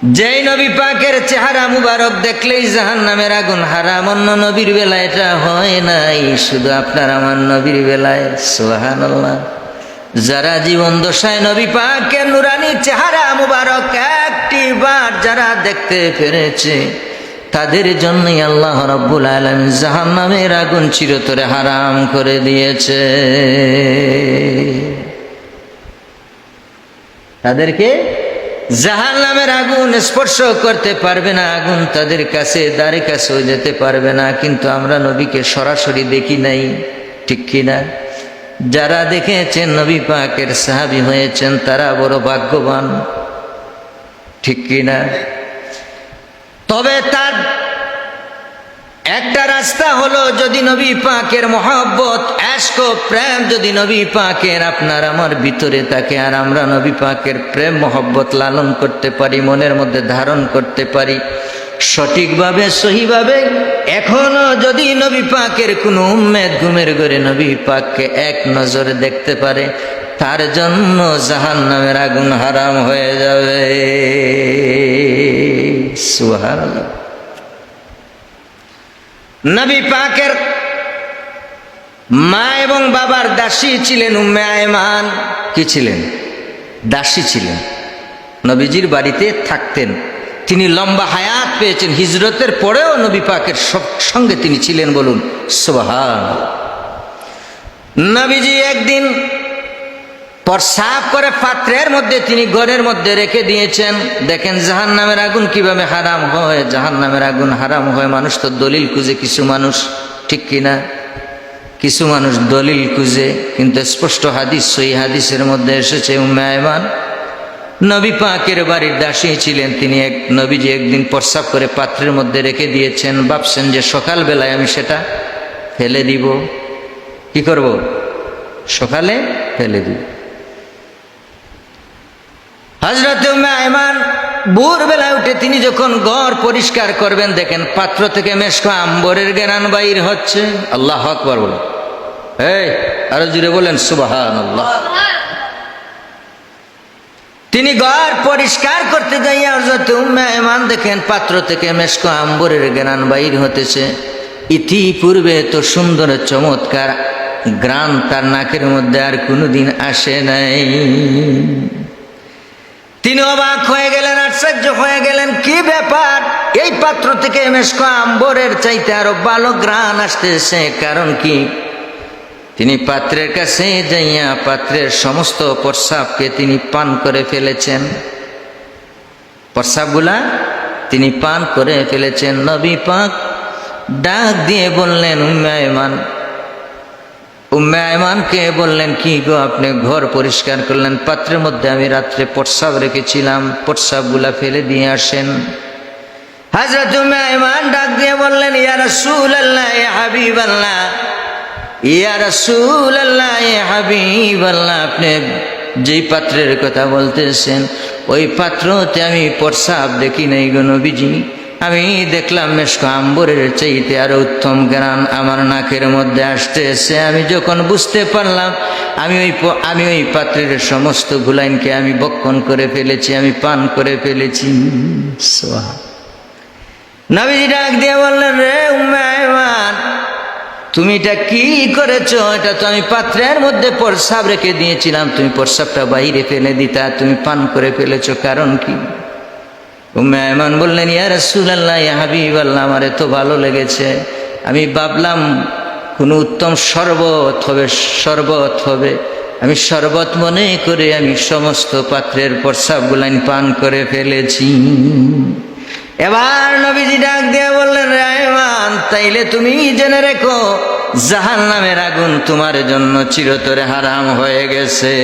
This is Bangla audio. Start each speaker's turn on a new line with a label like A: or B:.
A: যেই নবী পাকের চেহারা মুবারক দেখলেই জাহান নামের আগুন হারাম, অন্য নবীর বেলা এটা হয় নাই। শুধু আপনার আমার নবীর বেলায় সোহান যারা জীবন দশায় নবী পাকের নুরানি চেহারা মুবারক একটি বার যারা দেখতে পেরেছে, তাদের জন্যই আল্লাহ রব্বুল আলম জাহান নামের আগুন চিরতরে হারাম করে দিয়েছে। তাদেরকে জাহান নামের আগুন স্পর্শ করতে পারবে না, আগুন তাদের কাছে, দ্বারে কাছে যেতে পারবে না, কিন্তু আমরা নবীকে সরাসরি দেখি নাই, ঠিক কিনা যারা দেখেছেন নবী পাকের সাহাবি হয়েছেন, তারা বড় ভাগ্যবান, ঠিক কিনা তবে তার একটা রাস্তা হলো যদি নবী পাকের মহব্বত, এশক প্রেম যদি নবী পাকের, আপনার আমার ভিতরে থাকে আর আমরা নবী পাকের প্রেম, মহব্বত লালন করতে পারি, মনের মধ্যে ধারণ করতে পারি। সঠিকভাবে, সহিভাবে, এখনও যদি নবী পাকের কোনো উম্মেদ ঘুমের ঘরে নবী পাককে এক নজরে দেখতে পারে, তার জন্য জাহান নামের আগুন হারাম হয়ে যাবে। সুহার নবী পাকের মা এবং বাবার দাসী ছিলেন উম্মে আয়মান। কি ছিলেন? দাসী ছিলেন। নবীজির বাড়িতে থাকতেন। তিনি লম্বা হায়াত পেয়েছেন। হিজরতের পরেও নবী পাকের সঙ্গে তিনি ছিলেন বলুন সোহান নবীজি একদিন প্রসাব করে পাত্রের মধ্যে তিনি ঘরের মধ্যে রেখে দিয়েছেন। দেখেন জাহান নামের আগুন কীভাবে হারাম হয়। জাহান নামের আগুন হারাম হয় মানুষ তো দলিল খুঁজে, কিছু মানুষ ঠিক কিনা? কিছু মানুষ দলিল খুঁজে, কিন্তু স্পষ্ট হাদিস সই হাদিসের মধ্যে এসেছে উম্মায়মান নবী পাকের বাড়ির দাসী ছিলেন, তিনি এক নবীজি একদিন প্রসাব করে পাত্রের মধ্যে রেখে দিয়েছেন। ভাবছেন যে সকালবেলায় আমি সেটা ফেলে দিব। কি করব? সকালে ফেলে দিব। হজরত আয়মান ভোর বেলায় উঠে তিনি যখন ঘর পরিষ্কার করবেন, দেখেন পাত্র থেকে মেশক আম্বরের জ্ঞান বাইর হচ্ছে। আল্লাহ আকবর বলো। এই, আরও জুড়ে বলেন সুবাহান আল্লাহ তিনি ঘর পরিষ্কার করতে যাইয়া হজরত মেহমান দেখেন পাত্র থেকে মেশক আম্বরের জ্ঞান বাইর হতেছে। ইতিপূর্বে তো সুন্দর চমৎকার গ্রাম তার নাকের মধ্যে আর কোনোদিন আসে নাই। তিনি অবাক হয়ে গেলেন, আশ্চর্য হয়ে গেলেন, কি ব্যাপার? এই পাত্র থেকে মেশক আম্বরের চাইতে আরও ভালো গ্রান আসতেছে, কারণ কি? তিনি পাত্রের কাছে যাইয়া পাত্রের সমস্ত প্রস্রাবকে তিনি পান করে ফেলেছেন। প্রস্রাবগুলা তিনি পান করে ফেলেছেন। নবী পাক ডাক দিয়ে বললেন উম্মায়মান উম্মায়মানকে বললেন, কি গো আপনি ঘর পরিষ্কার করলেন? পাত্রের মধ্যে আমি রাত্রে প্রস্রাব রেখেছিলাম। প্রস্রাবগুলা ফেলে দিয়ে আসেন। হাজরত উম্মায়মান ডাক দিয়ে বললেন, ইয়া রাসূল আল্লাহ ইয়া হাবিব আল্লাহ ইয়া রাসূল আল্লাহ ইয়া হাবিব আল্লাহ আপনি যেই পাত্রের কথা বলতেছেন, ওই পাত্রতে আমি প্রস্রাব দেখি নাই গো নবীজি। আমি দেখলাম মেশক আম্বরের চাইতে আরও উত্তম জ্ঞান আমার নাকের মধ্যে আসতেছে। আমি যখন বুঝতে পারলাম, আমি ওই আমি ওই পাত্রের সমস্ত গুলাইনকে আমি বক্ষণ করে ফেলেছি, আমি পান করে ফেলেছি। নবীজি ডাক দিয়ে বললেন, রে উম্মায়মান তুমি এটা কি করেছ? এটা তো আমি পাত্রের মধ্যে প্রস্রাব রেখে দিয়েছিলাম। তুমি প্রস্রাবটা বাইরে ফেলে দিতা, তুমি পান করে ফেলেছ, কারণ কি? মেহমান বললেন, ইয়া রসুল্লাহ ইয়া হাবিব আল্লাহ আমার এত ভালো লেগেছে। আমি ভাবলাম, কোনো উত্তম শরবত হবে শরবত হবে। আমি শরবত মনে করে আমি সমস্ত পাত্রের প্রস্রাব গুলাইন পান করে ফেলেছি। এবার নবীজি ডাক দিয়ে বললেন রায়মান তাইলে তুমি জেনে রেখো জাহান নামের আগুন তোমার জন্য চিরতরে হারাম হয়ে গেছে।